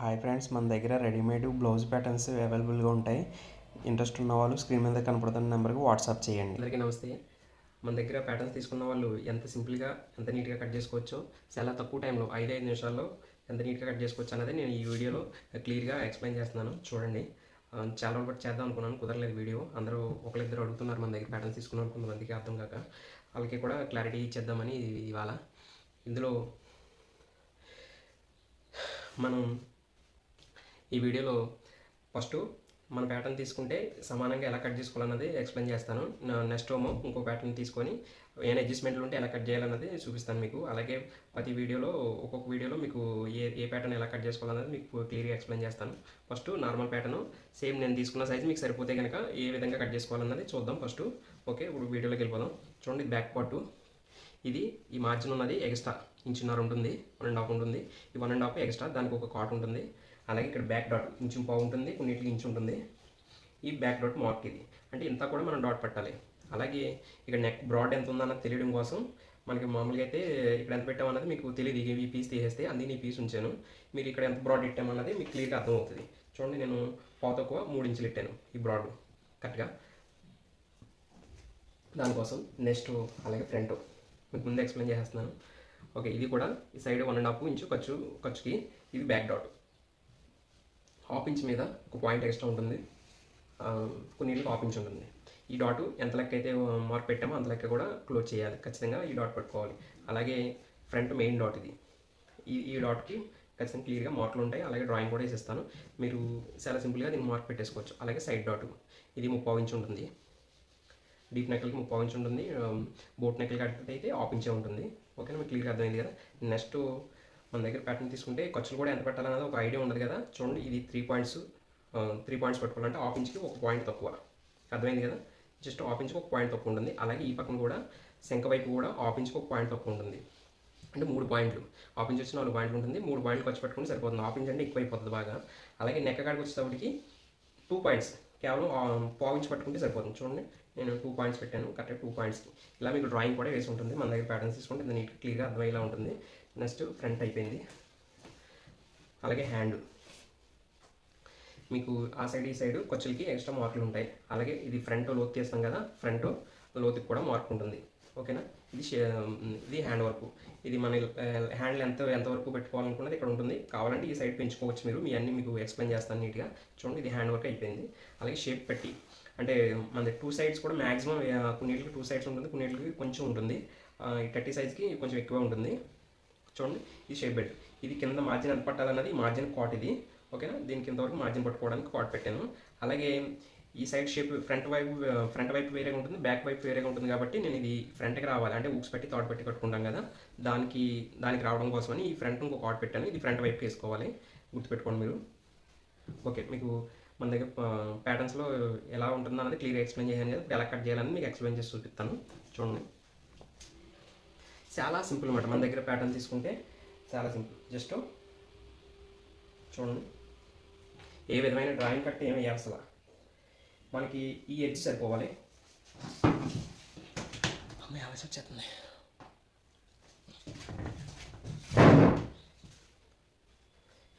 Hi friends మన దగ్గర readymade blouse patterns అవైలబుల్గా ఉంటాయి. ఇంట్రెస్ట్ ఉన్న వాళ్ళు స్క్రీన్ మీద కనపడుతున్న నెంబర్కి వాట్సాప్ చేయండి. అందరికీ నమస్తే. మన దగ్గర ప్యాటర్న్స్ తీసుకున్న వాళ్ళు ఎంత సింపుల్గా ఎంత నీట్గా కట్ చేసుకోవచ్చో చాలా తక్కువ టైంలో ఐదు ఐదు నిమిషాల్లో ఎంత నీట్గా కట్ చేసుకోవచ్చు అనేది నేను ఈ వీడియోలో క్లియర్గా ఎక్స్ప్లెయిన్ చేస్తున్నాను. చూడండి. చాలా రోజులు బట్టి చేద్దాం అనుకున్నాను కుదరలేదు వీడియో. అందరూ ఒకరిద్దరు అడుగుతున్నారు మన దగ్గర ప్యాటర్న్స్ తీసుకున్నారు కొంతమందికి అర్థం కాక. వాళ్ళకి కూడా క్లారిటీ ఇచ్చేద్దామని ఇవాళ. ఇందులో మనం ఈ వీడియోలో ఫస్ట్ మన ప్యాటర్న్ తీసుకుంటే సమానంగా ఎలా కట్ చేసుకోవాలన్నది ఎక్స్ప్లెయిన్ చేస్తాను. నెక్స్ట్ ఏమో ఇంకో ప్యాటర్న్ తీసుకొని ఏమైనా అడ్జస్ట్మెంట్లు ఉంటే ఎలా కట్ చేయాలన్నది చూపిస్తాను మీకు. అలాగే ప్రతి వీడియోలో ఒక్కొక్క వీడియోలో మీకు ఏ ఏ ప్యాటర్న్ ఎలా కట్ చేసుకోవాలన్నది మీకు క్లియర్గా ఎక్స్ప్లెయిన్ చేస్తాను. ఫస్ట్ నార్మల్ ప్యాటర్న్ సేమ్ నేను తీసుకున్న సైజ్ మీకు సరిపోతే కనుక ఏ విధంగా కట్ చేసుకోవాలన్నది చూద్దాం ఫస్ట్. ఓకే ఇప్పుడు వీడియోలోకి వెళ్ళిపోదాం. చూడండి బ్యాక్ పార్ట్ ఇది ఈ మార్జిన్ ఉన్నది ఎక్స్ట్రా ఇంచున్నర ఉంటుంది వన్ అండ్ హాఫ్ ఉంటుంది. ఈ వన్ అండ్ హాఫ్ ఎక్స్ట్రా దానికి ఒక కాట్ ఉంటుంది. అలాగే ఇక్కడ బ్యాక్ డాట్ ఇంచు పావు ఉంటుంది కొన్నిటికి ఇంచు ఉంటుంది. ఈ బ్యాక్ డాట్ మార్క్ ఇది. అంటే ఇంత కూడా మనం డాట్ పెట్టాలి. అలాగే ఇక్కడ నెక్ బ్రాడ్ ఎంత ఉందన్నది తెలియడం కోసం మనకి మామూలుగా అయితే ఇక్కడ ఎంత పెట్టామన్నది మీకు తెలియదు. ఇక ఈ పీస్ తీసేస్తే అందుకని ఈ పీస్ ఉంచాను. మీరు ఇక్కడ ఎంత బ్రాడ్ ఇట్టామన్నది మీకు క్లియర్గా అర్థమవుతుంది. చూడండి నేను పావు తక్కువ మూడు ఇంచులు ఇట్టాను ఈ బ్రాడ్ కరెక్ట్గా దానికోసం నెక్స్ట్ అలాగే ఫ్రంట్ మీకు ముందు ఎక్స్ప్లెయిన్ చేసేస్తున్నాను. ఓకే ఇది కూడా ఈ side one and half inch ఖర్చు ఖర్చుకి ఇది బ్యాక్ డాట్ హాఫ్ ఇంచ్ మీద ఒక పాయింట్ ఎక్స్ట్రా ఉంటుంది. కొన్నింటికి కొన్నిటికి హాఫ్ ఇంచ్ ఉంటుంది. ఈ డాట్ ఎంత లెక్క అయితే మార్క్ పెట్టామో అంత లెక్క కూడా క్లోజ్ చేయాలి. ఖచ్చితంగా ఈ డాట్ పెట్టుకోవాలి. అలాగే ఫ్రంట్ మెయిన్ డాట్ ఇది. ఈ ఈ డాట్కి ఖచ్చితంగా క్లియర్గా మార్కులు ఉంటాయి. అలాగే డ్రాయింగ్ కూడా వేసిస్తాను. మీరు చాలా సింపుల్గా దీన్ని మార్క్ పెట్టేసుకోవచ్చు. అలాగే సైడ్ డాట్. ఇది ముప్పావు ఇంచ్ ఉంటుంది. డీప్ నెక్కలకి ముప్పావు ఇంచ్ ఉంటుంది. బోట్ నెక్కలకి అడిగితే అయితే హాఫ్ ఇంచే ఉంటుంది. ఓకేనా? మీకు క్లియర్గా అర్థమైంది కదా? నెక్స్ట్ మన దగ్గర ప్యాటర్న్ తీసుకుంటే ఖర్చులు కూడా ఎంత పెట్టాలన్నది ఒక ఐడియా ఉండదు కదా. చూడండి ఇది త్రీ పాయింట్స్ త్రీ పాయింట్స్ పెట్టుకోవాలంటే హాఫ్ ఇంచ్కి ఒక పాయింట్ తక్కువ. అర్థమైంది కదా? జస్ట్ హాఫ్ ఇంచ్కి ఒక పాయింట్ తక్కువ ఉంటుంది. అలాగే ఈ పక్కన కూడా శంఖ వైపు కూడా హాఫ్ ఇంచ్కి ఒక పాయింట్ తక్కువ ఉంటుంది. అంటే మూడు పాయింట్లు. హాఫ్ ఇంచ్ వచ్చి నాలుగు పాయింట్లు ఉంటుంది. మూడు పాయింట్లు ఖర్చు పెట్టుకుంటే సరిపోతుంది. హాఫ్ ఇంచ్ అంటే ఎక్కువ అయిపోతుంది బాగా. అలాగే నెక్క కాడికి వచ్చేటప్పటికి టూ పాయింట్స్ కేవలం ఆ, పావు ఇంచ్ పట్టుకుంటే సరిపోతుంది. చూడండి నేను టూ పాయింట్స్ పెట్టాను. కరెక్ట్ టూ పాయింట్స్కి ఇలా మీకు డ్రాయింగ్ కూడా వేసి ఉంటుంది. మన దగ్గర ప్యాటర్న్స్ తీసుకుంటే నీట్ క్లియర్గా అర్థమయ్యేలా ఉంటుంది. నెక్స్ట్ ఫ్రంట్ అయిపోయింది. అలాగే హ్యాండ్. మీకు ఆ సైడ్ ఈ సైడ్ కొచ్చులకి ఎక్స్ట్రా మార్కులు ఉంటాయి. అలాగే ఇది ఫ్రంట్ లోతు తీస్తాం కదా ఫ్రంట్ లోతుకి కూడా మార్క్ ఉంటుంది. ఓకేనా? ఇది ఇది హ్యాండ్ వర్క్. ఇది మన హ్యాండ్ ఎంత ఎంతవరకు పెట్టుకోవాలనుకున్నది ఇక్కడ ఉంటుంది. కావాలంటే ఈ సైడ్ పెంచుకోవచ్చు మీరు. మీ అన్ని మీకు ఎక్స్ప్లెయిన్ చేస్తాను నీట్గా. చూడండి ఇది హ్యాండ్ వర్క్ అయిపోయింది. అలాగే షేప్ పెట్టి. అంటే మన టూ సైడ్స్ కూడా మ్యాక్సిమం కొన్నిటికి టూ సైడ్స్ ఉంటుంది కొన్నిటికి కొంచెం ఉంటుంది. ఈ థర్టీ సైజ్కి కొంచెం ఎక్కువ ఉంటుంది. చూడండి ఈ షేప్ బెల్ట్ ఇది కింద మార్జిన్ ఎంత పట్టాలన్నది మార్జిన్ కాట్ ఇది. ఓకేనా? దీని కింద వరకు మార్జిన్ పట్టుకోవడానికి కాట్ పెట్టాను. అలాగే ఈ సైడ్ షేప్ ఫ్రంట్ వైపు ఫ్రంట్ వైపు వేరేగా ఉంటుంది బ్యాక్ వైపు వేరేగా ఉంటుంది కాబట్టి నేను ఇది ఫ్రంట్కి రావాలి. అంటే ఊక్స్ పెట్టి థాట్ పెట్టి కట్టుకుంటాం కదా. దానికి దానికి రావడం కోసమని ఈ ఫ్రంట్ ఇంకో కాట్ పెట్టాను. ఇది ఫ్రంట్ వైపు వేసుకోవాలి. గుర్తుపెట్టుకోండి మీరు. ఓకే మీకు మన దగ్గర ప్యాటర్న్స్లో ఎలా ఉంటుందో అనేది క్లియర్ ఎక్స్ప్లెయిన్ చేయాలి కదా. ఎలా కట్ చేయాలని మీకు ఎక్స్ప్లెయిన్ చేసి చూపిస్తాను. చూడండి. చాలా సింపుల్ అనమాట మన దగ్గర ప్యాటర్న్ తీసుకుంటే చాలా సింపుల్. జస్ట్ చూడండి. ఏ విధమైన డ్రాయింగ్ కట్ ఏమి అసలు మనకి ఈ ఎడ్జ్ సరిపోవాలి. అమ్మాయి ఆవేశం వచ్చేస్తుంది.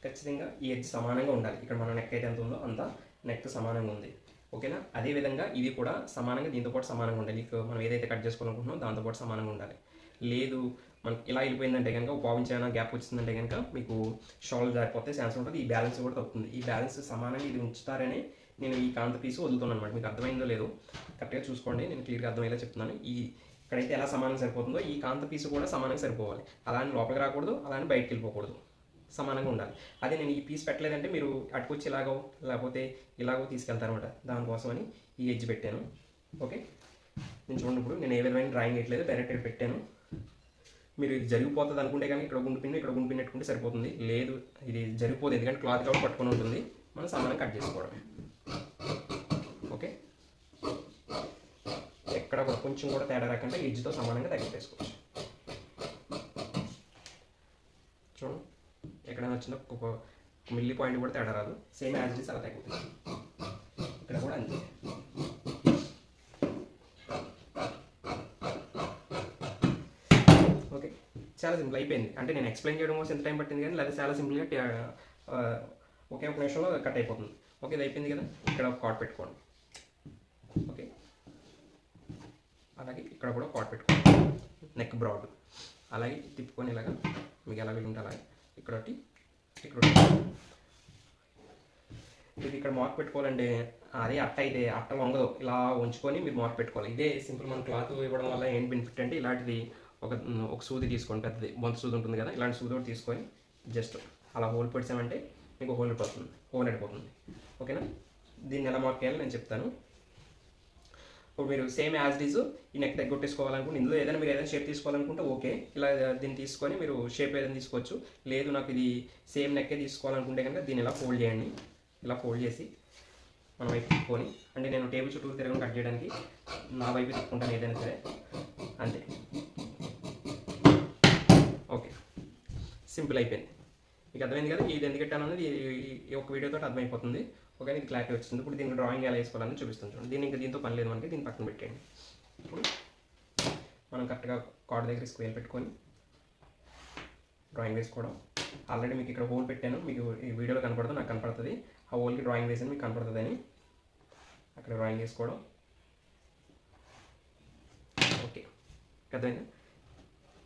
ఖచ్చితంగా ఈ ఎడ్జ్ సమానంగా ఉండాలి. ఇక్కడ మన నెక్ అయితే ఎంత ఉందో అంత నెక్ సమానంగా ఉంది. ఓకేనా? అదే విధంగా ఇది కూడా సమానంగా దీంతో పాటు సమానంగా ఉండాలి. మనం ఏదైతే కట్ చేసుకోవాలనుకుంటున్నామో దాంతో పాటు సమానంగా ఉండాలి. లేదు మనకి ఇలా వెళ్ళిపోయిందంటే కనుక ఒక పావించి ఏమైనా గ్యాప్ వచ్చిందంటే కనుక మీకు షోల్డర్ జారిపోతే ఛాన్స్ ఉంటుంది. ఈ బ్యాలెన్స్ కూడా తప్పుతుంది ఈ బ్యాలెన్స్ సమానంగా ఇది ఉంచుతారని నేను ఈ కాంత పీస్ వదులుతున్నాను అనమాట మీకు అర్థమైందో లేదో కరెక్ట్గా చూసుకోండి. నేను క్లియర్గా అర్థమయ్యేలా చెప్తున్నాను. ఈ ఇక్కడైతే ఎలా సమానంగా సరిపోతుందో ఈ కాంత పీసు కూడా సమానంగా సరిపోవాలి. అలా అని లోపలికి రాకూడదు అలా అని బయటకు వెళ్ళిపోకూడదు. సమానంగా ఉండాలి. అదే నేను ఈ పీస్ పెట్టలేదంటే మీరు అటుకొచ్చి ఇలాగో లేకపోతే ఇలాగో తీసుకెళ్తారనమాట దానికోసమని ఈ ఎడ్జ్ పెట్టాను. ఓకే నేను చూడండి ఇప్పుడు నేను ఏ విధమైన డ్రాయింగ్ వేయట్లేదు డైరెక్ట్గా పెట్టాను. మీరు ఇది జరిగిపోతుంది అనుకుంటే కానీ ఇక్కడ గుండు పిన్ ఇక్కడ గుండు పిన్ పెట్టుకుంటే సరిపోతుంది. లేదు ఇది జరిగిపోదు. ఎందుకంటే క్లాత్ కాబట్టి పట్టుకొని ఉంటుంది. మనం సమానం కట్ చేసుకోవడం. ఓకే? ఎక్కడ కొంచెం కూడా తేడా రాకుండా ఎడ్జ్తో సమానంగా తగ్గించేసుకోవచ్చు చూడండి ఎక్కడైనా వచ్చిన ఒక మిల్లీ పాయింట్ కూడా తేడా రాదు. సేమ్ యాజ్ ఇట్ అలా తగ్గుతుంది. ఇక్కడ కూడా అంతే ఓకే చాలా సింపుల్ అయిపోయింది. అంటే నేను ఎక్స్ప్లెయిన్ చేయడం కోసం ఎంత టైం పట్టింది కానీ లేదా చాలా సింపుల్గా ఒకే ఒక నిమిషంలో కట్ అయిపోతుంది. ఓకే ఇది అయిపోయింది కదా? ఇక్కడ ఒక కార్డ్ పెట్టుకోండి. ఓకే? అలాగే ఇక్కడ కూడా కార్డ్ పెట్టుకోండి. Neck broad. అలాగే తిప్పుకొని ఇలాగా మీకు ఎలా వీలుంటే అలాగే ఇక్కడ ఒకటి ఇక్కడ ఇది ఇక్కడ మార్క్ పెట్టుకోవాలంటే అదే అట్ట అయితే అట్ట వంగదు. ఇలా ఉంచుకొని మీరు మార్క్ పెట్టుకోవాలి. ఇదే సింపుల్ మన క్లాత్ ఇవ్వడం వల్ల ఏం బెనిఫిట్ అంటే ఇలాంటిది ఒక ఒక సూది తీసుకోండి పెద్దది. బొంత సూది ఉంటుంది కదా ఇలాంటి సూది ఒకటి తీసుకొని జస్ట్ అలా హోల్ పెడిసామంటే మీకు హోల్ పడుతుంది హోల్ అడిపోతుంది ఓకేనా? దీన్ని ఎలా మార్క్ చేయాలి నేను చెప్తాను. ఇప్పుడు మీరు సేమ్ యాజ్ డీజ్ ఈ నెక్ తగ్గొట్టేసుకోవాలనుకుంటే ఇందులో ఏదైనా మీరు ఏదైనా షేప్ తీసుకోవాలనుకుంటే ఓకే ఇలా దీన్ని తీసుకొని మీరు షేప్ ఏదైనా తీసుకోవచ్చు. లేదు నాకు ఇది సేమ్ నెక్కే తీసుకోవాలనుకుంటే కనుక దీన్ని ఇలా ఫోల్డ్ చేయండి. ఇలా ఫోల్డ్ చేసి మన వైపు తిప్పుకొని అంటే నేను టేబుల్ చుట్టూ తిరగడం కట్ చేయడానికి నా వైపు తిప్పుకుంటాను ఏదైనా సరే. అంతే ఓకే సింపుల్ అయిపోయింది. మీకు అర్థమైంది కదా? ఇది ఎందుకు పెట్టాను అనేది ఈ- ఒక వీడియోతో అర్థమైపోతుంది. ఒకవేళ ఇది క్లారిటీ వచ్చింది. ఇప్పుడు దీనికి డ్రాయింగ్ ఎలా వేసుకోవాలని చూపిస్తాను చూడండి. దీనికి దీంతో పని లేదు మనకి. దీన్ని పక్కన పెట్టేయండి. ఇప్పుడు మనం కరెక్ట్గా కార్డ్ దగ్గర స్క్వేర్ పెట్టుకొని డ్రాయింగ్ వేసుకోవడం. ఆల్రెడీ మీకు ఇక్కడ హోల్ పెట్టాను. మీకు ఈ వీడియోలో కనపడదు నాకు కనపడుతుంది. ఆ హోల్కి డ్రాయింగ్ వేసాను మీకు కనపడుతుందని. అక్కడ డ్రాయింగ్ వేసుకోవడం. ఓకే. అర్థమైందా?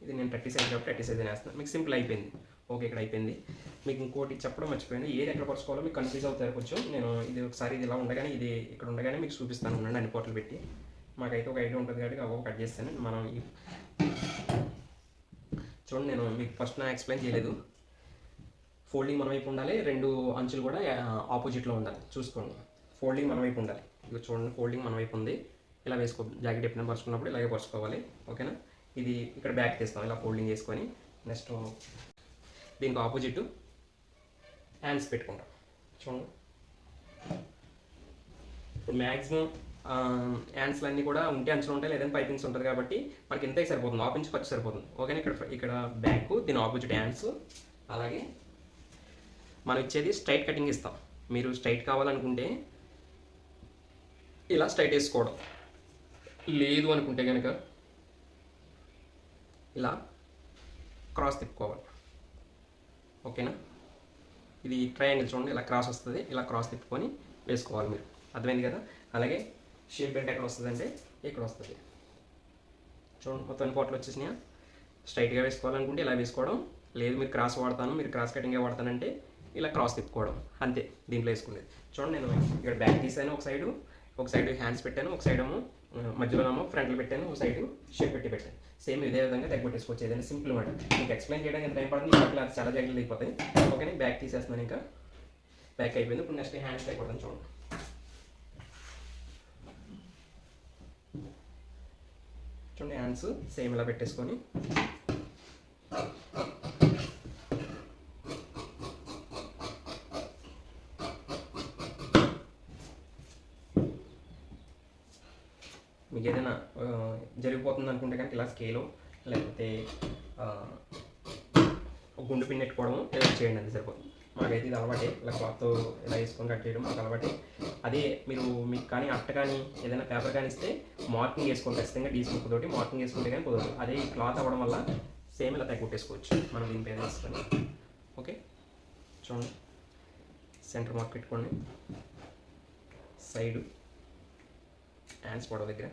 ఇది నేను థర్టీ సైజ్ కాబట్టి థర్టీ సైజ్ వేస్తున్నాను. మీకు సింపుల్ అయిపోయింది. ఓకే ఇక్కడ అయిపోయింది. మీకు ఇంకోటి చెప్పడం మర్చిపోయాను. ఏది ఎక్కడ పరుచుకోవాలో మీకు కన్ఫ్యూజ్ అవుతారు కొంచెం. నేను ఇది ఒకసారి ఇది ఇలా ఉండగానే ఇది ఇక్కడ ఉండగానే మీకు చూపిస్తాను. ఉండండి అన్ని పోర్టల్ పెట్టి. మాకైతే ఒక ఐడియా ఉంటుంది కాబట్టి అవ్వ కట్ చేస్తాను. మనం చూడండి నేను మీకు ఫస్ట్ నా ఎక్స్ప్లెయిన్ చేయలేదు. ఫోల్డింగ్ మన వైపు ఉండాలి. రెండు అంచులు కూడా ఆపోజిట్లో ఉండాలి. చూసుకోండి. ఫోల్డింగ్ మన వైపు ఉండాలి. ఇక చూడండి ఫోల్డింగ్ మన వైపు ఉంది. ఇలా వేసుకో జాకెట్ ఎప్పుడైనా పరుచుకున్నప్పుడు ఇలాగే పరుచుకోవాలి. ఓకేనా ఇది ఇక్కడ బ్యాక్ తీస్తాం ఇలా ఫోల్డింగ్ చేసుకొని నెక్స్ట్ దీనికి ఆపోజిట్ హ్యాండ్స్ పెట్టుకుంటాం. చూడండి. ఇప్పుడు మ్యాక్సిమం హ్యాండ్స్లు అన్నీ కూడా ఉంటే అంచులు ఉంటాయి లేదంటే పైపింగ్స్ ఉంటుంది కాబట్టి మనకి ఇంతే సరిపోతుంది. ఆఫ్ ఇంచ్ ఖర్చు సరిపోతుంది. ఓకేనా? ఇక్కడ ఇక్కడ బ్యాక్ దీని ఆపోజిట్ హ్యాండ్స్ అలాగే మనం ఇచ్చేది స్ట్రైట్ కటింగ్ ఇస్తాం. మీరు స్ట్రైట్ కావాలనుకుంటే ఇలా స్ట్రైట్ వేసుకోవడం. లేదు అనుకుంటే కనుక ఇలా క్రాస్ తిప్పుకోవాలి. ఓకేనా? ఇది ట్రయాంగిల్ చూడండి ఇలా క్రాస్ వస్తుంది ఇలా క్రాస్ తిప్పుకొని వేసుకోవాలి మీరు. అర్థమైంది కదా? అలాగే షేప్ బెల్ట్ ఎక్కడ వస్తుంది అంటే ఇక్కడ వస్తుంది. చూడండి మొత్తం పోట్లు వచ్చేసినాయా? స్ట్రైట్గా వేసుకోవాలనుకుంటే ఇలా వేసుకోవడం లేదు. మీరు క్రాస్ వాడతాను మీరు క్రాస్ కటింగే వాడతానంటే ఇలా క్రాస్ తిప్పుకోవడం. అంతే దీంట్లో వేసుకునేది. చూడండి నేను ఇక్కడ బ్యాక్ తీసాను ఒక సైడు ఒక సైడ్ హ్యాండ్స్ పెట్టాను ఒక సైడ్ ఏమో మధ్యలో ఏమో ఫ్రంట్లో పెట్టాను ఒక సైడ్ షేప్ పెట్టి పెట్టాను. సేమ్ ఇదే విధంగా తగ్గొట్టేసుకోవచ్చు ఏదైనా సింపుల్ మాట. మీకు ఎక్స్ప్లెయిన్ చేయడానికి ఎంత టైం పడుతుంది? అట్లా క్లాస్ చాలా జాగ్రత్తలు అయిపోతాయి ఓకే బ్యాక్ తీసేస్తున్నాను ఇంకా. బ్యాక్ అయిపోయింది. ఇప్పుడు నెక్స్ట్ హ్యాండ్స్ అయిపోతాను చూడండి. చూడండి హ్యాండ్స్ సేమ్ ఇలా పెట్టేసుకొని. ఏదైనా జరిగిపోతుంది అనుకుంటే కనుక ఇలా స్కేలు లేకపోతే గుండు పిన్ పెట్టుకోవడము ఇలా చేయండి అది సరిపోతుంది. మాకైతే ఇది అలవాటే ఇలా క్లాత్ ఇలా వేసుకొని కట్ చేయడం మాకు అలవాటే. అదే మీరు మీకు కానీ అట్ట కానీ ఏదైనా పేపర్ కానీ ఇస్తే మార్కింగ్ వేసుకోండి ఖచ్చితంగా డీస్ బుక్ తోటి మార్కింగ్ వేసుకుంటే కానీ కుదరదు. అదే ఈ క్లాత్ అవ్వడం వల్ల సేమ్ ఇలా తగ్గొట్టేసుకోవచ్చు మనం దీని పేరు వేసుకొని ఓకే? చూడండి. సెంటర్ మార్క్ పెట్టుకోండి. సైడు హ్యాండ్స్ పొడవ దగ్గర.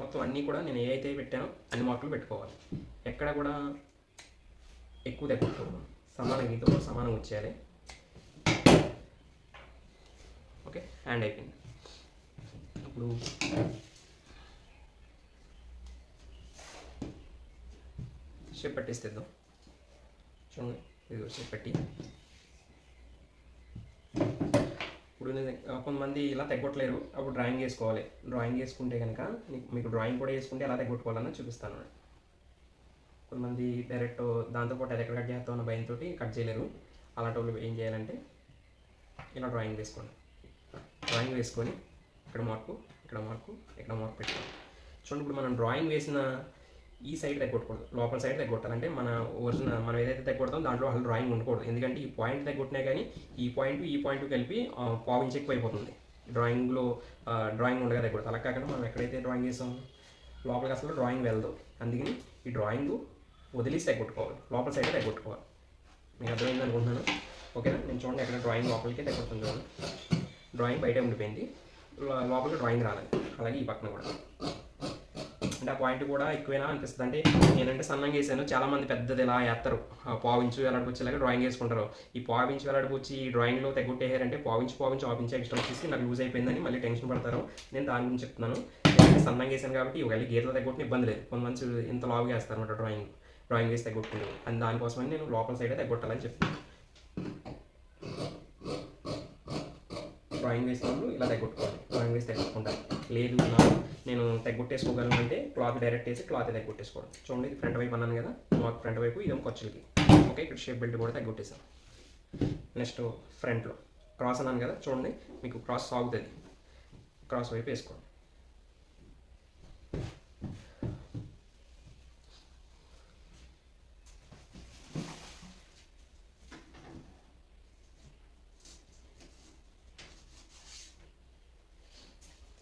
మొత్తం అన్నీ కూడా నేను ఏ అయితే పెట్టానో. అన్ని మార్కులు పెట్టుకోవాలి. ఎక్కడ కూడా ఎక్కువ తగ్గకూడదు సమానంగా మీతో కూడా సమానంగా వచ్చేయాలి. ఓకే? హ్యాండ్ అయిపోయింది. ఇప్పుడు షేప్ పట్టేస్తేద్దాం చూడండి. ఇది షేప్ పెట్టి. ఇప్పుడు కొంతమంది ఇలా తెగొట్టలేరు అప్పుడు డ్రాయింగ్ వేసుకోవాలి డ్రాయింగ్ వేసుకుంటే కనుక మీకు- డ్రాయింగ్ కూడా వేసుకుంటే ఎలా తెగొట్టుకోవాలని చూపిస్తాను. కొంతమంది డైరెక్ట్ దాంతోపాటు అది ఎక్కడ కట్ చేస్తా ఉన్న భయంతో కట్ చేయలేరు. అలాంటి వాళ్ళు ఏం చేయాలంటే ఇలా డ్రాయింగ్ వేసుకోండి. డ్రాయింగ్ వేసుకొని ఇక్కడ మార్కు ఇక్కడ మార్కు ఇక్కడ మార్కు పెట్టుకోండి. చూడండి ఇప్పుడు మనం డ్రాయింగ్ వేసిన ఈ సైడ్ తగ్గొట్టకూడదు లోపల సైడ్ తగ్గొట్టాలంటే మన ఒరిజినల్ మనం ఏదైతే తగ్గొడతామో దాంట్లో అసలు డ్రాయింగ్ ఉండకూడదు. ఎందుకంటే ఈ పాయింట్ తగ్గొట్టినా కానీ ఈ పాయింట్ ఈ పాయింట్ కలిపి పావించి ఎక్కువ అయిపోతుంది. డ్రాయింగ్లో డ్రాయింగ్ ఉండగా తగ్గకూడదు అలా కాకుండా మనం ఎక్కడైతే డ్రాయింగ్ చేసాం లోపలికి అసలు డ్రాయింగ్ వెళ్ళదు. అందుకని ఈ డ్రాయింగ్ వదిలేసి తగ్గొట్టుకోవాలి. లోపల సైడ్ తగ్గొట్టుకోవాలి. మీకు అర్థమైంది అనుకుంటున్నాను? ఓకేనా? నేను చూడండి ఎక్కడ డ్రాయింగ్ లోపలికి తగ్గుతుంది చూడండి. డ్రాయింగ్ బయట ఉండిపోయింది. లోపలికి డ్రాయింగ్ రాలేదు. అలాగే ఈ పక్కన కూడా. అంటే ఆ పాయింట్ కూడా ఎక్కువేనా అనిపిస్తుంది. అంటే నేనంటే సన్నంగా వేసాను. చాలామంది పెద్దది ఇలా వేస్తారు? పావించు వెలాడిపోచ్చేలాగా డ్రాయింగ్ వేసుకుంటారు. ఈ పావించు వెలాడిపోచ్చి ఈ డ్రాయింగ్లో తెగొట్టేయారంటే పావించు పావించు ఆపించి ఎక్స్ట్రా వచ్చేసి నాకు లూజ్ అయిపోయిందని మళ్ళీ టెన్షన్ పడతారు. నేను దాని గురించి చెప్తున్నాను. నేనంటే సన్నంగా వేసాను కాబట్టి ఒకవేళ గీతలు తగ్గొట్టిన ఇబ్బంది లేదు. కొంతమంది ఇంత లావుగా వేస్తారు అనమాట డ్రాయింగ్ డ్రాయింగ్ వేసి తగ్గొట్టుకుంటారు అని దానికోసమని నేను లోపల సైడే తగ్గొట్టాలని చెప్తున్నాను. డ్రాయింగ్ వేసినప్పుడు ఇలా తగ్గొట్టుకోవాలి డ్రాయింగ్ వేసి తగ్గొట్టుకుంటాను లేదు నాకు నేను తగ్గొట్టేసుకోగలను అంటే క్లాత్ డైరెక్ట్ వేసి క్లాత్ తగ్గొట్టేసుకోవడం. చూడండి ఇది ఫ్రంట్ వైపు అన్నాను కదా మాకు ఫ్రంట్ వైపు ఇదేమో ఖర్చులకి ఓకే ఇక్కడ షేప్ బెల్ట్ కూడా తగ్గొట్టేసాను నెక్స్ట్ ఫ్రంట్లో. క్రాస్ అన్నాను కదా చూడండి మీకు క్రాస్ సాగుతుంది. క్రాస్ వైపు వేసుకోండి.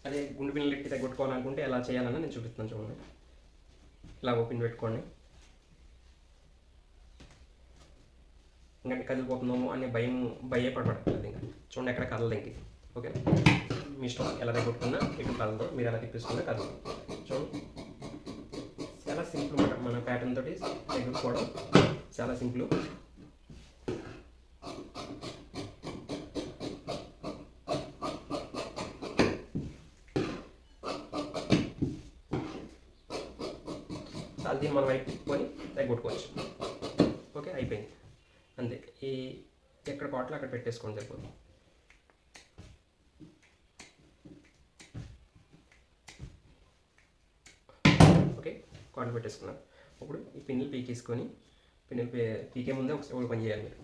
అదే గుండు పిల్లలు ఎట్టి తగ్గొట్టుకోవాలనుకుంటే ఎలా చేయాలని నేను చూపిస్తాను చూడండి. ఇలా ఓపెన్ పెట్టుకోండి. ఇంకా కదిలిపోతున్నాము అనే భయం భయపడబడలేదు ఇంకా. చూడండి ఎక్కడ కదలదు ఇంక. ఓకే? మీ ఇష్టం. ఎలా తగ్గొట్టుకున్నా ఇక్కడ కదలదు. మీరు ఎలా తిప్పేసుకున్నా కదలదు. చూడండి చాలా సింపుల్ మన ప్యాటర్న్ తోటి తగ్గుకోవడం చాలా సింపుల్ చాలా దీన్ని మనం వైపు కొట్టుకోవచ్చు ఓకే అయిపోయింది. అంతే. ఈ ఎక్కడ కాటలు అక్కడ పెట్టేసుకోండి సరిపోతుంది ఓకే కాటలు పెట్టేసుకున్నాం. ఇప్పుడు ఈ పిన్నులు పీకేసుకొని పిన్నులు పీకే ముందే ఒకసారి పని చేయాలి మీరు.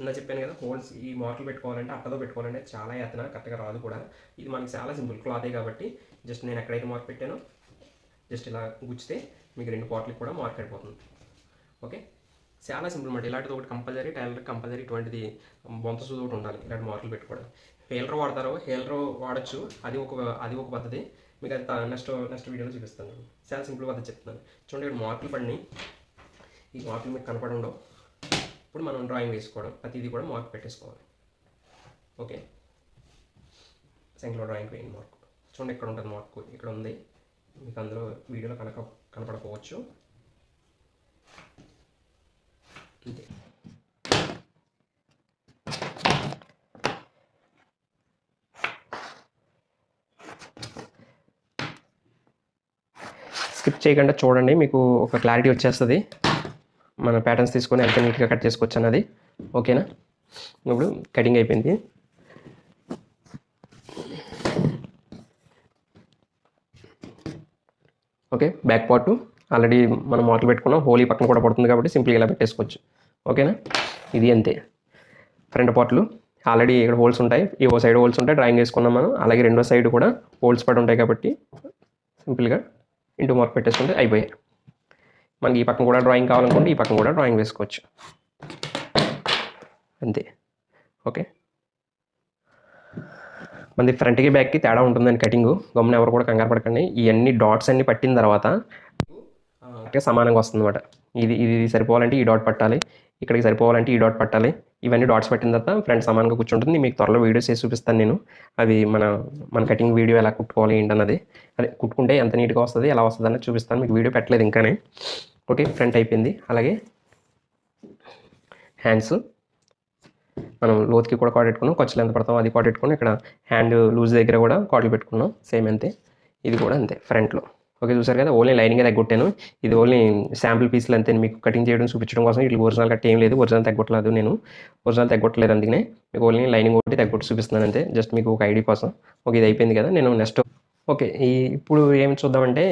ఇందా చెప్పాను కదా హోల్స్ ఈ మార్కులు పెట్టుకోవాలంటే అట్టతో పెట్టుకోవాలంటే చాలా ఎత్తన కరెక్ట్గా రాదు కూడా. ఇది మనకి చాలా సింపుల్ క్లాతే కాబట్టి జస్ట్ నేను ఎక్కడైతే మార్క్ పెట్టానో జస్ట్ ఇలా గుచ్చితే మీకు రెండు పాటలకు కూడా మార్క్ అయిపోతుంది. ఓకే? చాలా సింపుల్ మాట ఇలాంటిది ఒకటి కంపల్సరీ టైలర్ కంపల్సరీ ఇటువంటిది బొంత సూది ఒకటి ఉండాలి ఇలాంటి మార్కులు పెట్టుకోవడం. హేలర్ వాడతారు హేలర్ వాడచ్చు. అది ఒక అది ఒక పద్ధతి. మీకు అది నెక్స్ట్ నెక్స్ట్ వీడియోలో చూపిస్తాను. చాలా సింపుల్ పద్ధతి చెప్తున్నాను. చూడండి ఇక్కడ మార్కులు పడినాయి. ఈ మార్కులు మీకు కనపడండవు ఇప్పుడు మనం డ్రాయింగ్ వేసుకోవడం. ప్రతిదీ కూడా మార్క్ పెట్టేసుకోవాలి. ఓకే? సెంక్లో డ్రాయింగ్ వేయండి మార్క్. చూడండి ఇక్కడ ఉంటుంది మార్క్? ఇక్కడ ఉంది. మీకు అందులో వీడియోలో కనక కనపడకపోవచ్చు. అంతే. స్కిప్ చేయకుండా చూడండి మీకు ఒక క్లారిటీ వచ్చేస్తుంది. మన ప్యాటర్న్స్ తీసుకొని ఎంత నీట్గా కట్ చేసుకోవచ్చు అన్నది. ఓకేనా ఇప్పుడు కటింగ్ అయిపోయింది. ఓకే బ్యాక్ పార్ట్ ఆల్రెడీ మనం మోడల్ పెట్టుకున్నాం హోలీ పక్కన కూడా పడుతుంది కాబట్టి సింపుల్గా ఇలా పెట్టేసుకోవచ్చు. ఓకేనా? ఇది అంతే. ఫ్రంట్ పార్ట్లు. ఆల్రెడీ ఇక్కడ హోల్స్ ఉంటాయి. ఈ ఓ సైడ్ హోల్స్ ఉంటాయి. డ్రాయింగ్ వేసుకున్నాం మనం. అలాగే రెండో సైడ్ కూడా హోల్స్ పడి ఉంటాయి కాబట్టి సింపుల్గా ఇంటూ మార్క్ పెట్టేసుకుంటే అయిపోయాయి. మనకి ఈ పక్కన కూడా డ్రాయింగ్ కావాలనుకుంటే ఈ పక్కన కూడా డ్రాయింగ్ వేసుకోవచ్చు. అంతే. ఓకే? మనది ఫ్రంట్కి బ్యాక్కి తేడా ఉంటుందని కటింగ్. గమ్మున ఎవరు కూడా కంగారు పడకండి. ఇవన్నీ డాట్స్ అన్ని పట్టిన తర్వాత కరెక్ట్గా సమానంగా వస్తుంది అనమాట ఇది ఇది సరిపోవాలంటే ఈ డాట్ పట్టాలి. ఇక్కడికి సరిపోవాలంటే ఈ డాట్ పట్టాలి. ఇవన్నీ డాట్స్ పట్టిన తర్వాత ఫ్రంట్ సమానంగా కూర్చుంటుంది. మీకు త్వరలో వీడియోస్ చేసి చూపిస్తాను నేను. అవి మన మన కటింగ్ వీడియో ఎలా కుట్టుకోవాలి ఏంటన్నది. అదే కుట్టుకుంటే ఎంత నీట్గా వస్తుంది ఎలా వస్తుంది అన్నది చూపిస్తాను. మీకు వీడియో పెట్టలేదు ఇంకానే. ఓకే ఫ్రంట్ అయిపోయింది. అలాగే హ్యాండ్స్ మనం లోతుకి కూడా కాట్ పెట్టుకున్నాం. ఖర్చులు ఎంత పడతామో అది కాట్ పెట్టుకున్నాం. ఇక్కడ హ్యాండ్ లూజ్ దగ్గర కూడా కాట్లు పెట్టుకున్నాం. సేమ్ అంతే. ఇది కూడా అంతే ఫ్రంట్లో ఓకే చూసారు కదా? ఓన్లీ లైనింగ్ తగ్గొట్టాను. ఇది ఓన్లీ శాంపుల్ పీసులు అంతే. మీకు కటింగ్ చేయడం చూపించడం కోసం ఇట్లా ఒరిజినల్ కట్ ఏం లేదు. ఒరిజినల్ తగ్గొట్టలేదు నేను. ఒరిజినల్ తగ్గొట్టలేదు అందుకనే మీకు ఓన్లీ లైనింగ్ ఒకటి తగ్గొట్టి చూపిస్తున్నాను అంతే. జస్ట్ మీకు ఒక ఐడి కోసం. ఓకే ఇది అయిపోయింది కదా? నేను నెక్స్ట్ ఓకే ఈ ఇప్పుడు ఏం చూద్దామంటే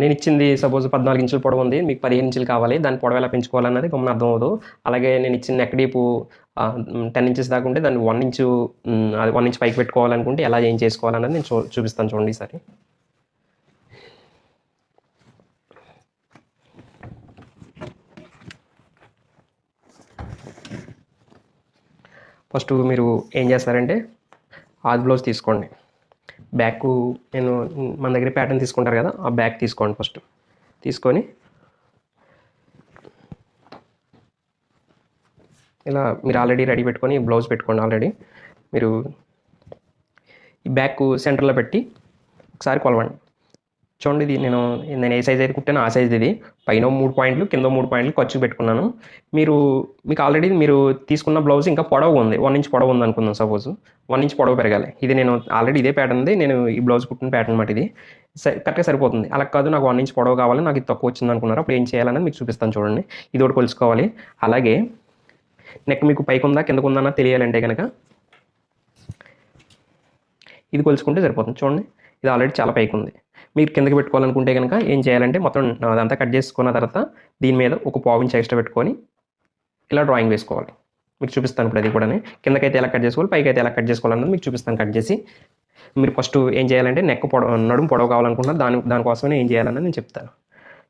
నేను ఇచ్చింది సపోజ్ పద్నాలుగు ఇంచుల పొడవు ఉంది. మీకు పదిహేను ఇంచులు కావాలి. దాని పొడవు ఎలా పెంచుకోవాలన్నది గమని అర్థం అవ్వదు అలాగే నేను ఇచ్చిన నెక్ డీపు టెన్ ఇంచెస్ దాకా ఉంటే దాన్ని వన్ ఇంచు అది వన్ ఇంచ్ పైకి పెట్టుకోవాలనుకుంటే ఎలా ఏం చేసుకోవాలన్నది నేను చూ చూపిస్తాను చూడండి ఈసారి. ఫస్ట్ మీరు ఏం చేస్తారంటే ఆది బ్లౌజ్ తీసుకోండి. బ్యాక్ నేను మన దగ్గర ప్యాటర్న్ తీసుకుంటారు కదా ఆ బ్యాక్ తీసుకోండి ఫస్ట్. తీసుకొని ఇలా మీరు ఆల్రెడీ రెడీ పెట్టుకొని బ్లౌజ్ పెట్టుకోండి ఆల్రెడీ మీరు ఈ బ్యాక్ సెంటర్లో పెట్టి ఒకసారి కొలవండి. చూడండి ఇది నేను నేను ఏ సైజ్ అయితే కుట్టాను ఆ సైజ్ ఇది. పైన మూడు పాయింట్లు కింద మూడు పాయింట్లు ఖర్చు పెట్టుకున్నాను. మీరు మీకు ఆల్రెడీ మీరు తీసుకున్న బ్లౌజ్ ఇంకా పొడవు ఉంది. వన్ ఇంచ్ పొడవు ఉంది అనుకుందాం సపోజ్ వన్ ఇంచ్ పొడవు పెరగాలి. ఇది నేను ఆల్రెడీ ఇదే ప్యాటర్న్ ఉంది నేను ఈ బ్లౌజ్ కుట్టిన ప్యాటర్న్ అనమాట ఇది. స- కరెక్ట్గా సరిపోతుంది. అలా కాదు నాకు వన్ ఇంచ్ పొడవు కావాలి. నాకు ఇది తక్కువ వచ్చింది అనుకున్నారు? అప్పుడు ఏం చేయాలనేది మీకు చూపిస్తాను చూడండి. ఇది ఒకటి కొలుసుకోవాలి అలాగే నెక్ మీకు పైకి ఉందా కిందకు ఉందా తెలియాలంటే కనుక ఇది కొలుచుకుంటే సరిపోతుంది. చూడండి. ఇది ఆల్రెడీ చాలా పైకి ఉంది. మీరు కిందకి పెట్టుకోవాలనుకుంటే కనుక ఏం చేయాలంటే మొత్తం అదంతా కట్ చేసుకున్న తర్వాత దీని మీద ఒక పావు ఇంచ్ ఎక్స్ట్రా పెట్టుకొని ఇలా డ్రాయింగ్ వేసుకోవాలి. మీకు చూపిస్తాను ఇప్పుడు అది కూడా కిందకైతే ఎలా కట్ చేసుకోవాలి పైకి అయితే ఎలా కట్ చేసుకోవాలన్నది మీకు చూపిస్తాను కట్ చేసి. మీరు ఫస్ట్ ఏం చేయాలంటే నెక్ పొడవ నడుము పొడవు కావాలనుకుంటున్నారు దాని దానికోసమే ఏం చేయాలన్నది నేను చెప్తాను.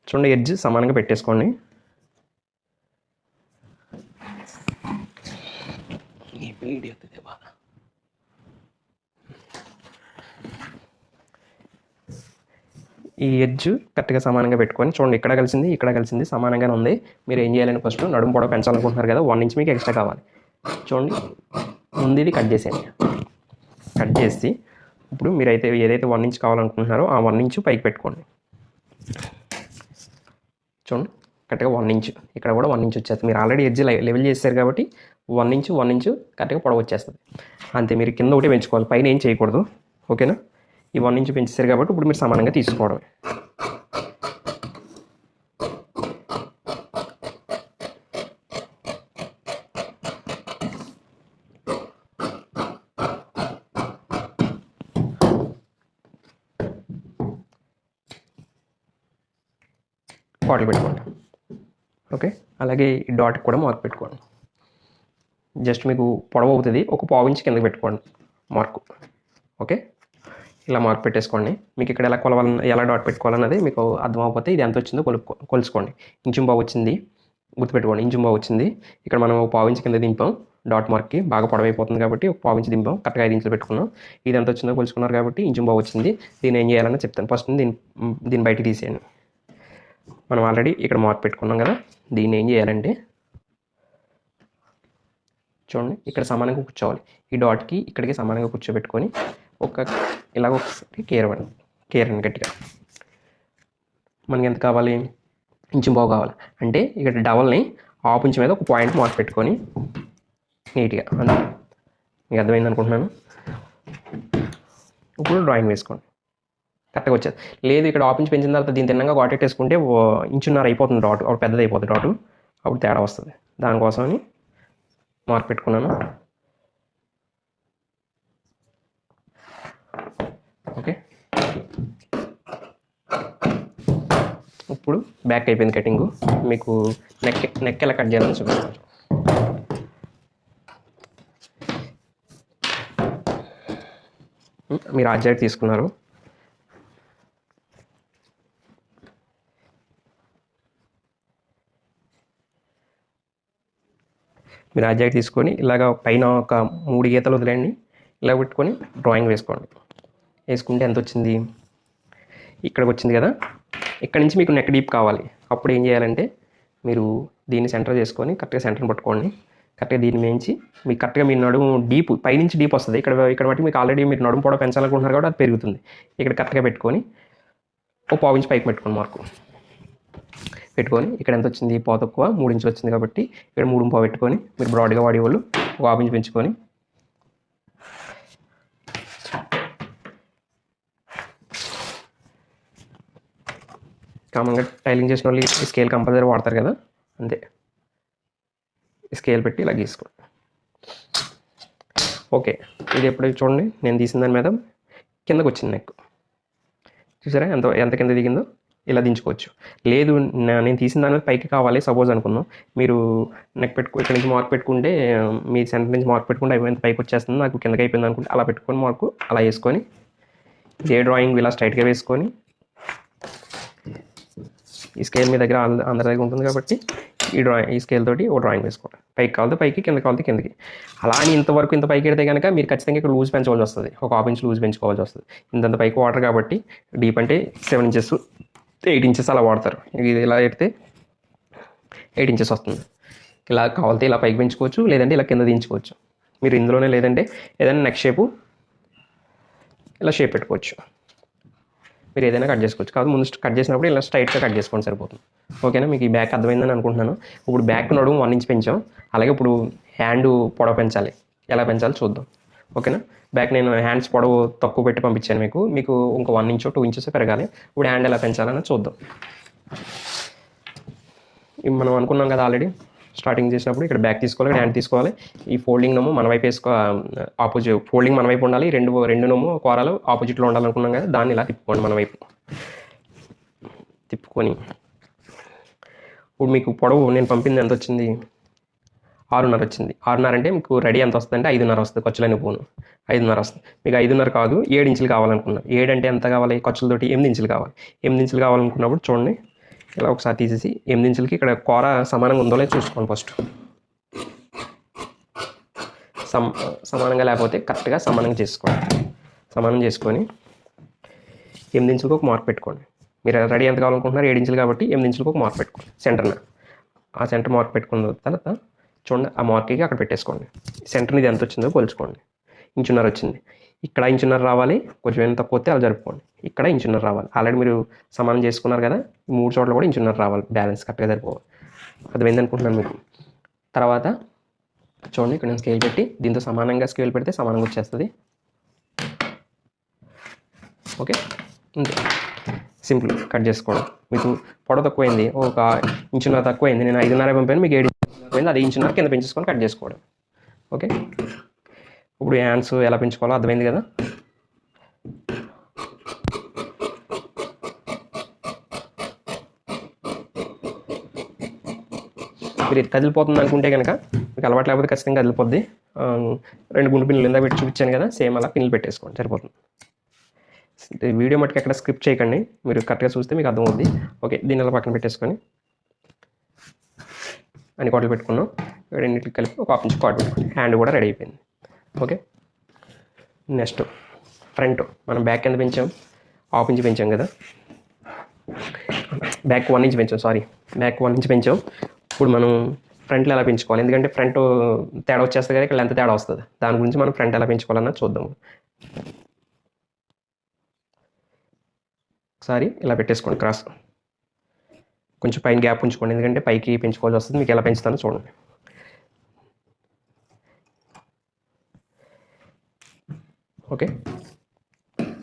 చూడండి ఎడ్జ్ సమానంగా పెట్టేసుకోండి. ఈ ఎడ్జ్ కరెక్ట్గా సమానంగా పెట్టుకొని చూడండి ఇక్కడ కలిసింది ఇక్కడ కలిసింది సమానంగానే ఉంది. మీరు ఏం చేయాలని ఫస్ట్ నడుము పొడవు పెంచాలనుకుంటున్నారు కదా వన్ ఇంచ్ మీకు ఎక్స్ట్రా కావాలి. చూడండి ముందు ఇది కట్ చేసేయండి. కట్ చేసి ఇప్పుడు మీరైతే ఏదైతే వన్ ఇంచ్ కావాలనుకుంటున్నారో ఆ వన్ ఇంచ్ పైకి పెట్టుకోండి. చూడండి కరెక్ట్గా వన్ ఇంచ్ ఇక్కడ కూడా వన్ ఇంచ్ వచ్చేస్తుంది. మీరు ఆల్రెడీ ఎడ్జ్ లెవెల్ చేశారు కాబట్టి వన్ ఇంచ్ వన్ ఇంచ్ కరెక్ట్గా పొడవు వచ్చేస్తుంది. అంతే మీరు కింద ఒకటి పెంచుకోవాలి పైన ఏం చేయకూడదు. ఓకేనా? ఈ వన్ ఇంచ్ పెంచేశారు కాబట్టి ఇప్పుడు మీరు సమానంగా తీసుకోవడమే. బాటిల్ పెట్టుకోండి. ఓకే అలాగే ఈ డాట్ కూడా మార్క్ పెట్టుకోండి. జస్ట్ మీకు పొడవు అవుతుంది. ఒక పావు ఇంచ్ కింద పెట్టుకోండి. మార్కు ఓకే ఇలా మార్క్ పెట్టేసుకోండి. మీకు ఇక్కడ ఎలా కొలవాలని ఎలా డాట్ పెట్టుకోవాలన్నది మీకు అర్థం ఇది ఎంత వచ్చిందో కొలు కొలుసుకోండి. ఇంచుం బావు వచ్చింది. గుర్తుపెట్టుకోండి ఇంచుం బావు వచ్చింది. ఇక్కడ మనం ఒక పావు కింద దింపాం. డాట్ మార్క్కి బాగా పొడవైపోతుంది కాబట్టి ఒక పావు దింపాం. కరెక్ట్గా ఐదు ఇంచులు పెట్టుకున్నాం. ఇది ఎంత వచ్చిందో కొలుసుకున్నారు కాబట్టి ఇంచుం బాగు వచ్చింది. దీన్ని ఏం చేయాలని చెప్తాను. ఫస్ట్ దీన్ని దీన్ని బయటికి తీసేయండి. మనం ఆల్రెడీ ఇక్కడ మార్క్ పెట్టుకున్నాం కదా. దీన్ని ఏం చేయాలంటే చూడండి ఇక్కడ సమానంగా కూర్చోవాలి. ఈ డాట్కి ఇక్కడికి సమానంగా కూర్చోబెట్టుకొని ఒక ఇలాగ ఒకసారి కేరవండి కేరండి గట్టిగా. మనకి ఎంత కావాలి? ఇంచు బావు కావాలి. అంటే ఇక్కడ డబల్ని హాఫ్ మీద ఒక పాయింట్ మార్క్ పెట్టుకొని నీట్గా అంతే. మీకు అర్థమైంది అనుకుంటున్నాను? ఇప్పుడు డ్రాయింగ్ వేసుకోండి. కరెక్ట్గా వచ్చేది. లేదు ఇక్కడ హాఫ్ ఇంచ్ పెంచిన తర్వాత దీని తిన్నగా కాటెట్ వేసుకుంటే ఇంచున్నర అయిపోతుంది డాట్ అప్పుడు పెద్దది అయిపోతుంది డాటు అప్పుడు తేడా వస్తుంది. దానికోసమని మార్క్ పెట్టుకున్నాను. ఓకే. ఇప్పుడు బ్యాక్ అయిపోయింది కటింగ్ మీకు నెక్ నెక్ ఎలా కట్ చేయాలని చూపిస్తాను. మీరు ఆర్జర్ తీసుకున్నారు. మీరు ఆ తీసుకొని ఇలాగ పైన ఒక మూడు గీతలు వదిలేయండి. ఇలా పెట్టుకొని డ్రాయింగ్ వేసుకోండి. వేసుకుంటే ఎంత వచ్చింది ఇక్కడికి వచ్చింది కదా? ఇక్కడ నుంచి మీకు నెక్ డీప్ కావాలి. అప్పుడు ఏం చేయాలంటే మీరు దీన్ని సెంటర్ చేసుకొని కరెక్ట్గా సెంటర్ని పట్టుకోండి. కరెక్ట్గా దీన్ని మేంచి మీకు కరెక్ట్గా మీ నడుము డీప్ పైనుంచి డీప్ వస్తుంది. ఇక్కడ ఇక్కడ బట్టి మీకు ఆల్రెడీ మీరు నడుము పొడవు పెంచాలనుకుంటున్నారు కాబట్టి అది పెరుగుతుంది. ఇక్కడ కరెక్ట్గా పెట్టుకొని ఒక పావు పైకి పెట్టుకోండి మార్కు. పెట్టుకొని ఇక్కడ ఎంత వచ్చింది పావు తక్కువ మూడు ఇంచులు వచ్చింది కాబట్టి ఇక్కడ మూడు పావు పెట్టుకొని మీరు బ్రాడ్గా వాడేవాళ్ళు. ఒక హాఫ్ ఇంచ్ పెంచుకొని కామన్గా టైలింగ్ చేసిన వాళ్ళు ఈ స్కేల్ కంపల్సరీ వాడతారు కదా? అంతే. స్కేల్ పెట్టి ఇలా గీసుకోండి ఓకే. ఇది ఎప్పుడు చూడండి. నేను తీసిన దాని మీద కిందకు వచ్చింది నెక్ చూసారా? ఎంత ఎంత కింద దిగిందో? ఇలా దించుకోవచ్చు. లేదు నేను తీసిన దాని మీద పైకి కావాలి. సపోజ్ అనుకుందాం. మీరు నెక్ పెట్టుకో ఇక్కడ నుంచి మార్క్ పెట్టుకుంటే మీ సెంటర్ నుంచి మార్క్ పెట్టుకుంటే అయిపోయింది పైకి వచ్చేస్తుంది నాకు కిందకి అయిపోయింది అనుకుంటే అలా పెట్టుకొని మార్కు అలా వేసుకొని ఏ డ్రాయింగ్ ఇలా స్ట్రైట్గా వేసుకొని ఈ స్కేల్ మీ దగ్గర అందరి దగ్గర ఉంటుంది కాబట్టి ఈ డ్రాయింగ్ ఈ స్కేల్ తోటి ఓ డ్రాయింగ్ వేసుకోండి. పైకి కావాలి పైకి కింద కావాలి కిందకి. అలా అని ఇంతవరకు ఇంత పైకి ఎడితే కనుక మీరు ఖచ్చితంగా ఇక్కడ లూజ్ పెంచవలసి వస్తుంది. ఒక హాఫ్ ఇంచ్ లూజ్ పెంచుకోవాల్సి వస్తుంది. ఇంతంత పైకి వాటర్ కాబట్టి డీప్ అంటే సెవెన్ ఇంచెస్ ఎయిట్ ఇంచెస్ అలా వాడతారు. ఇది ఇలా ఎడితే ఎయిట్ ఇంచెస్ వస్తుంది. ఇలా కావాలితే ఇలా పైకి పెంచుకోవచ్చు లేదంటే ఇలా కింద దించుకోవచ్చు. మీరు ఇందులోనే లేదంటే ఏదైనా నెక్స్ట్ షేపు ఇలా షేప్ పెట్టుకోవచ్చు. మీరు ఏదైనా కట్ చేసుకోవచ్చు. కాదు ముందు కట్ చేసినప్పుడు ఇలా స్ట్రైట్గా కట్ చేసుకోండి సరిపోతుంది. ఓకేనా? మీకు ఈ బ్యాక్ అర్థమైందని అనుకుంటున్నాను. ఇప్పుడు బ్యాక్ నడుము వన్ ఇంచ్ పెంచాం. అలాగే ఇప్పుడు హ్యాండ్ పొడవ పెంచాలి. ఎలా పెంచాలో చూద్దాం. ఓకేనా? బ్యాక్ నేను హ్యాండ్స్ పొడవు తక్కువ పెట్టి పంపించాను మీకు. మీకు ఇంకో వన్ ఇంచో టూ ఇంచెస్ పెరగాలి. ఇప్పుడు హ్యాండ్ ఎలా పెంచాలని చూద్దాం. మనం అనుకున్నాం కదా ఆల్రెడీ. స్టార్టింగ్ చేసినప్పుడు ఇక్కడ బ్యాక్ తీసుకోవాలి ఇక్కడ హ్యాండ్ తీసుకోవాలి. ఈ ఫోల్డింగ్ నమ్ము మన వైపు వేసుకో ఆపోజిట్ ఫోల్డింగ్ మన వైపు ఉండాలి. రెండు రెండు నమ్ము కూరలు ఆపోజిట్లో ఉండాలనుకున్నాం కదా దాన్ని ఇలా తిప్పుకోండి మన వైపు. తిప్పుకొని. ఇప్పుడు మీకు పొడవు నేను పంపింది ఎంత వచ్చింది? ఆరున్నర వచ్చింది. ఆరున్నర అంటే మీకు రెడీ ఎంత వస్తుంది అంటే ఐదున్నర వస్తుంది ఖర్చులని పోను. ఐదున్నర వస్తుంది. మీకు ఐదున్నర కాదు ఏడు ఇంచులు కావాలనుకున్నారు ఏడు అంటే ఎంత కావాలి? ఖర్చులతోటి ఎనిమిది ఇంచులు కావాలి. ఎనిమిది ఇంచులు కావాలనుకున్నప్పుడు చూడండి. ఇలా ఒకసారి తీసేసి ఎనిమిది ఇంచులకి ఇక్కడ కూర సమానంగా ఉందో లేదో చూసుకోండి ఫస్ట్. సమ సమానంగా లేకపోతే కరెక్ట్గా సమానంగా చేసుకోండి. సమానం చేసుకొని ఎనిమిది ఇంచులకు ఒక మార్క్ పెట్టుకోండి. మీరు రెడీ ఎంత కావాలనుకుంటున్నారు? ఏడు ఇంచులు కాబట్టి ఎనిమిది ఇంచులకు ఒక మార్క్ పెట్టుకోండి. సెంటర్న. ఆ సెంటర్ మార్క్ పెట్టుకున్న తర్వాత చూడండి ఆ మార్క్కి అక్కడ పెట్టేసుకోండి. సెంటర్ ఇది ఎంత వచ్చిందో కొలుచుకోండి. ఇంచున్నర వచ్చింది. ఇక్కడ ఇంచున్నర రావాలి. కొంచెం ఎంత తక్కువ వస్తే అలా జరుపుకోండి. ఇక్కడ ఇంచున్నర రావాలి. ఆల్రెడీ మీరు సమానం చేసుకున్నారు కదా మూడు చోట్ల కూడా ఇంచున్నర రావాలి. బ్యాలెన్స్ కరెక్ట్గా సరిపోవాలి. అర్థమైంది అనుకుంటున్నాను మీకు? తర్వాత చూడండి ఇక్కడ నేను స్కేల్ పెట్టి దీంతో సమానంగా స్కేల్ పెడితే సమానంగా వచ్చేస్తుంది. ఓకే అంతే. సింపుల్ కట్ చేసుకోవడం. మీకు పొడవు తక్కువైంది ఒక ఇంచున్నర తక్కువైంది నేను ఐదున్నర పంపాను మీకు ఏడు తక్కువైంది అది ఇంచున్నర కింద పెంచేసుకొని కట్ చేసుకోవడం. ఓకే ఇప్పుడు హ్యాండ్స్ ఎలా పెంచుకోవాలో అర్థమైంది కదా? మీరు ఇది కదిలిపోతుంది అనుకుంటే కనుక మీకు అలవాటు లేకపోతే ఖచ్చితంగా కదిలిపోద్ది. రెండు గుండు పిన్నులు ఇందా పెట్టి చూపించాను కదా సేమ్ అలా పిన్నులు పెట్టేసుకోండి సరిపోతుంది. వీడియో మట్టుకు ఎక్కడ స్క్రిప్ట్ చేయకండి మీరు కరెక్ట్గా చూస్తే మీకు అర్థమవుద్ది. ఓకే దీన్ని అలా పక్కన పెట్టేసుకొని అన్ని కోటలు పెట్టుకున్నాం. రెండింటికి కలిపి ఒక హాఫ్ ఇంచ్ కాట్ పెట్టుకోండి హ్యాండ్ కూడా రెడీ అయిపోయింది. ఓకే. Next front. మనం బ్యాక్ ఎంత పెంచాం? హాఫ్ ఇంచ్ పెంచాం కదా. బ్యాక్ వన్ ఇంచ్ పెంచాం సారీ. బ్యాక్ వన్ ఇంచ్ పెంచాం. ఇప్పుడు మనం ఫ్రంట్లో ఎలా పెంచుకోవాలి? ఎందుకంటే ఫ్రంట్ తేడా వచ్చేస్తుంది కదా ఇక్కడ ఎంత తేడా వస్తుంది. దాని గురించి మనం ఫ్రంట్ ఎలా పెంచుకోవాలన్నా చూద్దాం. ఒకసారి ఇలా పెట్టేసుకోండి క్రాస్ కొంచెం పైన గ్యాప్ ఉంచుకోండి ఎందుకంటే పైకి పెంచుకోవాల్సి వస్తుంది. మీకు ఎలా పెంచుతానో చూడండి. ఓకే.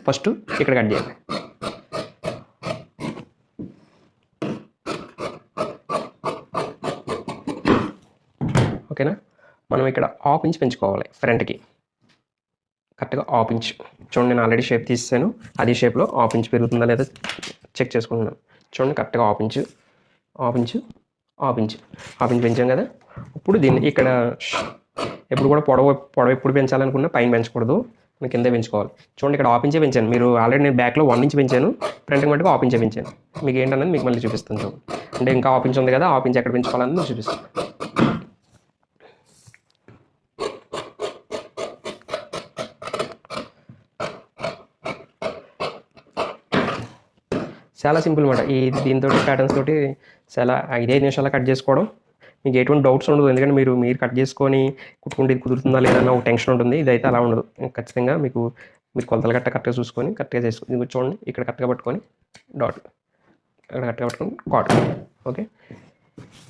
ఫస్ట్ ఇక్కడ కట్ చేయాలి ఓకేనా? మనం ఇక్కడ హాఫ్ ఇంచ్ పెంచుకోవాలి ఫ్రంట్కి కరెక్ట్గా హాఫ్ ఇంచ్. చూడండి నేను ఆల్రెడీ షేప్ తీసాను అదే షేప్లో హాఫ్ ఇంచ్ పెరుగుతుందా లేదా చెక్ చేసుకుంటున్నాను. చూడండి కరెక్ట్గా half inch half inch half inch. Half inch పెంచాం కదా? ఇప్పుడు దీన్ని ఇక్కడ ఎప్పుడు కూడా పొడవు పొడవు ఎప్పుడు పెంచాలనుకున్నా పైన పెంచకూడదు. మనం కింద పెంచుకోవాలి. చూడండి ఇక్కడ ఆపించే ఇంచే పెంచాను. మీరు ఆల్రెడీ నేను బ్యాక్లో వన్ ఇంచ్ పెంచాను. ఫ్రంట్ మటుకు హాఫ్ ఇంచే పెంచాను మీకు ఏంటన్నది మీకు మళ్ళీ చూపిస్తాను చూడండి అంటే ఇంకా హాఫ్ ఇంచ్ ఉంది కదా హాఫ్ ఇంచ్ ఎక్కడ పెంచుకోవాలని మీకు చూపిస్తాను. చాలా సింపుల్ అనమాట ఈ దీంతో ప్యాటర్న్స్ తోటి చాలా ఐదు ఐదు నిమిషాలు కట్ చేసుకోవడం. మీకు ఎటువంటి డౌట్స్ ఉండదు. ఎందుకంటే మీరు మీరు కట్ చేసుకొని కుట్టుకుంటే ఇది కుదురుతుందా లేదా అన్న ఒక టెన్షన్ ఉంటుంది. ఇదైతే అలా ఉండదు. ఖచ్చితంగా మీకు మీరు కొలతలు కట్ట కరెక్ట్గా చూసుకొని కరెక్ట్గా చేసుకొని చూడండి. ఇక్కడ కరెక్ట్గా పట్టుకొని డాట్ ఇక్కడ కరెక్ట్గా పట్టుకొని కాట్. ఓకే?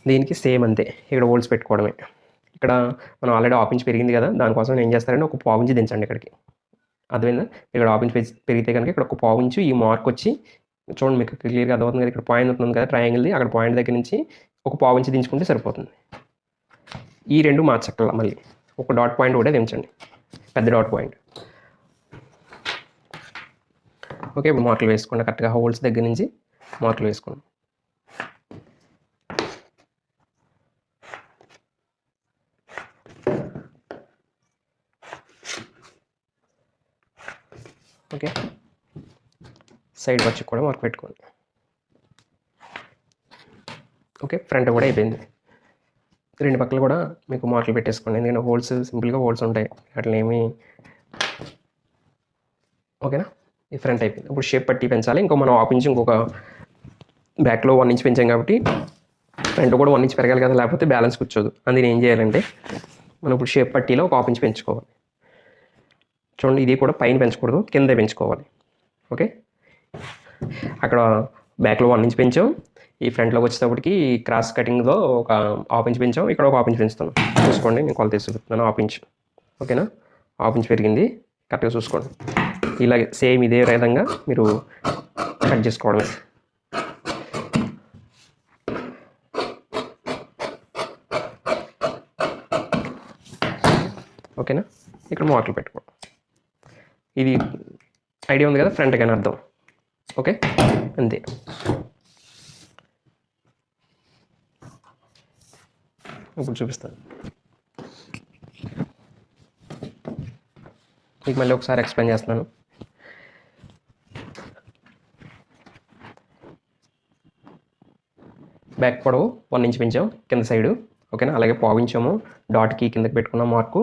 దీనికి సేమ్ అంతే. ఇక్కడ హోల్స్ పెట్టుకోవడమే. ఇక్కడ మనం ఆల్రెడీ ఆఫ్ ఇంచ్ పెరిగింది కదా. దానికోసం ఏం చేస్తారంటే ఒక పావు ఇంచు దించండి ఇక్కడికి. అర్థమైందా? ఇక్కడ ఆఫ్ ఇంచ్ పెరిగితే కనుక ఇక్కడ ఒక పావు ఇంచు ఈ మార్క్ వచ్చి చూడండి మీకు క్లియర్గా అర్థమవుతుంది కదా. ఇక్కడ పాయింట్ ఉంటుంది కదా ట్రయాంగిల్ది అక్కడ పాయింట్ దగ్గర నుంచి ఒక పావు దించుకుంటే సరిపోతుంది. ఈ రెండు మార్చక్కల మళ్ళీ. ఒక డాట్ పాయింట్ కూడా దించండి. పెద్ద డాట్ పాయింట్. ఓకే ఇప్పుడు మార్కులు వేసుకోండి. కరెక్ట్గా హోల్స్ దగ్గర నుంచి మార్కులు వేసుకోండి. ఓకే. సైడ్ వచ్చి కూడా మార్క్ పెట్టుకోండి. ఓకే ఫ్రంట్ కూడా అయిపోయింది. రెండు పక్కలు కూడా మీకు మార్కులు పెట్టేసుకోండి. ఎందుకంటే హోల్స్ సింపుల్గా హోల్స్ ఉంటాయి. అట్లా ఏమి ఓకేనా? ఈ ఫ్రంట్ అయిపోయింది. ఇప్పుడు షేప్ పట్టి పెంచాలి. ఇంకో మనం ఆఫ్ ఇంచ్ ఇంకొక బ్యాక్లో వన్ ఇంచ్ పెంచాం కాబట్టి ఫ్రంట్ కూడా వన్ ఇంచ్ పెరగాలి కదా లేకపోతే బ్యాలెన్స్ కూర్చోదు. అందుకని ఏం చేయాలంటే మనం ఇప్పుడు షేప్ పట్టీలో ఒక ఆఫ్ ఇంచ్ పెంచుకోవాలి. చూడండి ఇది కూడా పైన పెంచకూడదు కింద పెంచుకోవాలి. ఓకే? అక్కడ బ్యాక్లో వన్ ఇంచ్ పెంచాం. ఈ ఫ్రంట్లోకి వచ్చేటప్పటికి క్రాస్ కటింగ్లో ఒక హాఫ్ ఇంచ్ పెంచాం. ఇక్కడ ఒక హాఫ్ ఇంచ్ పెంచుతాను చూసుకోండి నేను కొలత తీసి హాఫ్ ఇంచ్. ఓకేనా? హాఫ్ ఇంచ్ పెరిగింది. కరెక్ట్గా చూసుకోండి. ఇలాగే సేమ్ ఇదే విధంగా మీరు కట్ చేసుకోవడమే. ఓకేనా? ఇక్కడ మార్కులు పెట్టుకో ఇది ఐడియా ఉంది కదా ఫ్రంట్ కానీ అర్థం. ఓకే? అంతే. ఇప్పుడు చూపిస్తాను మీకు మళ్ళీ ఒకసారి ఎక్స్ప్లెయిన్ చేస్తున్నాను బ్యాక్ పొడవు వన్ ఇంచ్ పెంచాం కింద సైడు ఓకేనా అలాగే పావించాము డాట్కి కిందకి పెట్టుకున్నాం మార్కు.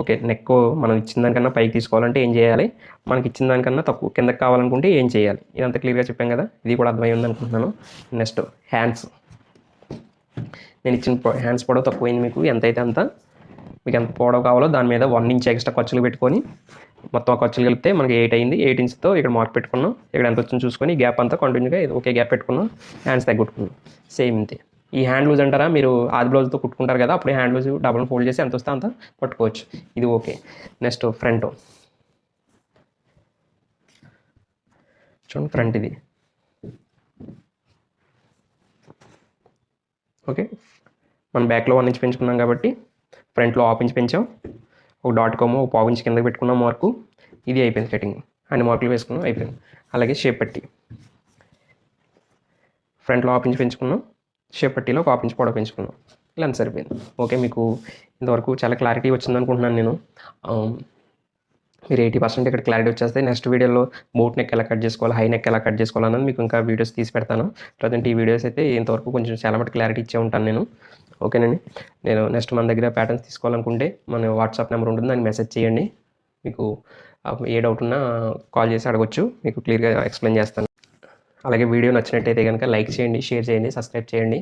ఓకే నెక్ మనం ఇచ్చిన దానికన్నా పైకి తీసుకోవాలంటే ఏం చేయాలి? మనకి ఇచ్చిన దానికన్నా తక్కువ. కిందకి కావాలనుకుంటే ఏం చేయాలి? ఇదంతా క్లియర్గా చెప్పాం కదా? ఇది కూడా అర్థమై ఉంది అనుకుంటున్నాను నెక్స్ట్ హ్యాండ్స్ నేను ఇచ్చిన హ్యాండ్స్ పొడవు తక్కువైంది మీకు. ఎంత అయితే అంత మీకు ఎంత పొడవు కావాలో దాని మీద వన్ ఇంచ్ ఎక్స్ట్రా ఖర్చులు పెట్టుకొని మొత్తం ఆ ఖర్చులు కలిపితే మనకి ఎయిట్ అయింది. ఎయిట్ ఇంచ్తో ఇక్కడ మార్క్ పెట్టుకున్నాం. ఇక్కడ ఎంత వచ్చిందో చూసుకొని గ్యాప్ అంతా కంటిన్యూగా ఒకే గ్యాప్ పెట్టుకున్నాం. హ్యాండ్స్ తగ్గొట్టుకున్నాం. సేమ్ ఇంతే ఈ హ్యాండ్ లూజ్ అంటారా? మీరు ఆది బ్లౌజ్తో కుట్టుకుంటారు కదా అప్పుడు హ్యాండ్ లూజ్ డబుల్ ఫోల్డ్ చేసి ఎంత వస్తే అంత పట్టుకోవచ్చు. ఇది ఓకే నెక్స్ట్ ఫ్రంట్ చూడండి ఫ్రంట్ ఇది. ఓకే మనం బ్యాక్లో వన్ ఇంచ్ పెంచుకున్నాం కాబట్టి ఫ్రంట్లో హాఫ్ ఇంచ్ పెంచాం. ఒక డాట్ కామ్ ఒక పావు ఇంచ్ కింద పెట్టుకున్నాం మార్కు ఇది అయిపోయింది కటింగ్ అన్ని మార్కులు వేసుకున్నాం అయిపోయింది. అలాగే షేప్ పట్టి. ఫ్రంట్లో హాఫ్ ఇంచ్ పెంచుకున్నాం. షేప్ పట్టీలో ఒక హాఫ్ ఇంచ్ పొడవు పెంచుకున్నాం. ఇలా సరిపోయింది. ఓకే మీకు ఇంతవరకు చాలా క్లారిటీ వచ్చింది అనుకుంటున్నాను నేను. Um, మీరు ఎయిటీ పర్సెంట్ ఇక్కడ క్లారిటీ వచ్చేస్తే నెక్స్ట్ వీడియోలో బోట్ నెక్ ఎలా కట్ చేసుకోవాలి హై నెక్ ఎలా కట్ చేసుకోవాలన్నది మీకు ఇంకా వీడియోస్ తీసి పెడతాను. ప్రజెంట్ ఈ వీడియోస్ అయితే ఇంతవరకు కొంచెం చాలా మటు క్లారిటీ ఇచ్చే ఉంటాను నేను. ఓకేనండి. నేను నెక్స్ట్ మన దగ్గర ప్యాటర్న్స్ తీసుకోవాలనుకుంటే మన వాట్సాప్ నెంబర్ ఉంటుంది. దానికి మెసేజ్ చేయండి. మీకు ఏ డౌట్ ఉన్నా కాల్ చేసి అడగొచ్చు. మీకు క్లియర్గా ఎక్స్ప్లెయిన్ చేస్తాను. అలాగే వీడియో నచ్చినట్టయితే కనుక లైక్ చేయండి షేర్ చేయండి సబ్స్క్రైబ్ చేయండి.